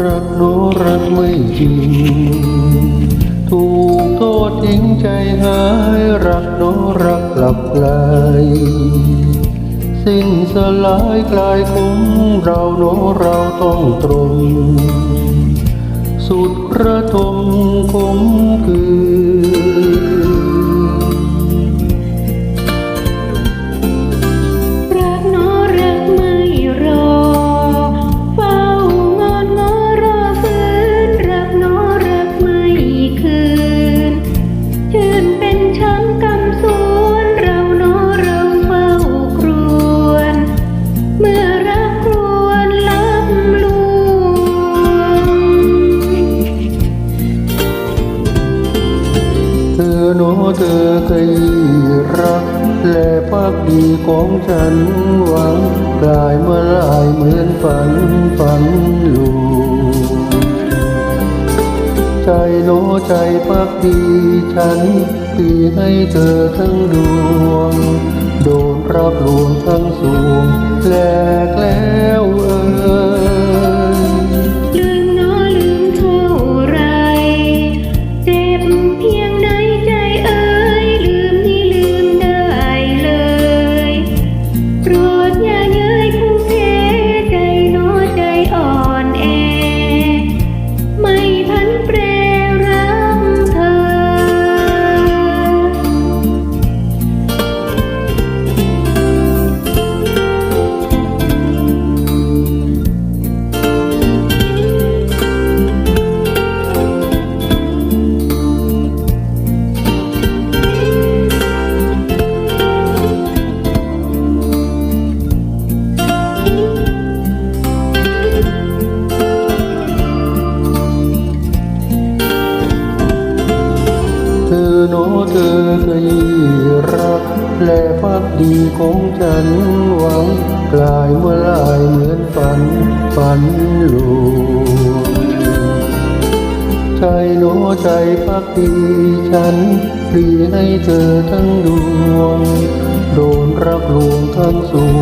รักโนรักไม่จริง ถูกโทษทิ้งใจหาย รักโนรักกลับไกลสิ้นสลายกลายคงเราโนเราต้องตรง สุดระทมคมคือ เธอโนเธอเคยรัก และพักดีของฉันหวังกลายเมื่อลายเหมือนฝันฝันลวงใจโนใจพักดีฉันปีให้เธอทั้งดวง โดนรับลวงทั้งสวงแหลกแล้วเอ่ย อโนเธอเคยรัก และพักดีของฉันหวังกลายเมื่อลายเหมือนฝัน ฝันลวงใจโนใจพักดีฉันปรีให้เธอทั้งดวง โดนรักลวงทั้งสวง